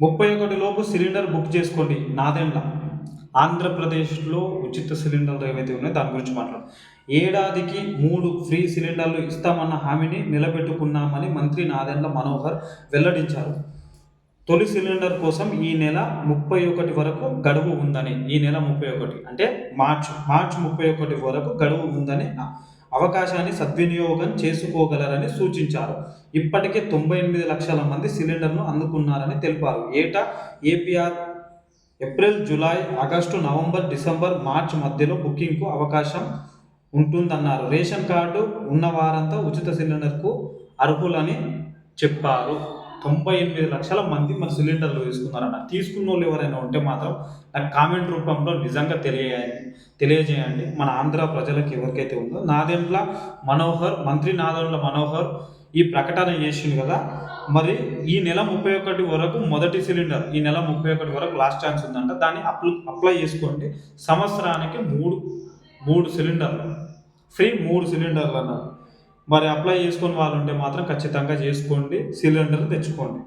ముప్పై ఒకటి లోపు సిలిండర్ బుక్ చేసుకోండి. నాదెండ్ల. ఆంధ్రప్రదేశ్లో ఉచిత సిలిండర్లు ఏవైతే ఉన్నాయో దాని గురించి మాట్లాడు. ఏడాదికి మూడు ఫ్రీ సిలిండర్లు ఇస్తామన్న హామీని నిలబెట్టుకున్నామని మంత్రి నాదెండ్ల మనోహర్ వెల్లడించారు. తొలి సిలిండర్ కోసం ఈ నెల ముప్పై ఒకటి వరకు గడువు ఉందని. ఈ నెల ముప్పై ఒకటి. అంటే మార్చ్ మార్చ్ ముప్పై ఒకటి వరకు గడువు ఉందని. అవకాశాన్ని సద్వినియోగం చేసుకోగలరని సూచించారు. ఇప్పటికే తొంభై ఎనిమిది లక్షల మంది సిలిండర్ను అందుకున్నారని తెలిపారు. ఏటా? APR April July August November December March మధ్యలో బుకింగ్కు అవకాశం ఉంటుందన్నారు. రేషన్ కార్డు ఉన్న వారంతా ఉచిత సిలిండర్కు అర్హులని చెప్పారు. తొంభై ఎనిమిది లక్షల మంది మన సిలిండర్లు తీసుకున్నారన్న తీసుకున్న వాళ్ళు ఎవరైనా ఉంటే మాత్రం నాకు కామెంట్ రూపంలో నిజంగా తెలియజేయండి. తెలియజేయండి. మన ఆంధ్ర ప్రజలకు ఎవరికైతే ఉందో. నాదెండ్ల మనోహర్ మంత్రి నాదెండ్ల మనోహర్ ఈ ప్రకటన చేసిండు కదా. మరి ఈ నెల ముప్పై ఒకటి వరకు మొదటి సిలిండర్ ఈ నెల ముప్పై ఒకటి వరకు లాస్ట్ ఛాన్స్ ఉందంట. దాన్ని అప్లై అప్లై చేసుకోండి. సంవత్సరానికి మూడు మూడు సిలిండర్లు. ఫ్రీ మూడు సిలిండర్లు అన్నారు. మరి అప్లై చేసుకొని వాళ్ళు ఉంటే మాత్రం ఖచ్చితంగా చేసుకోండి సిలిండర్ తెచ్చుకోండి.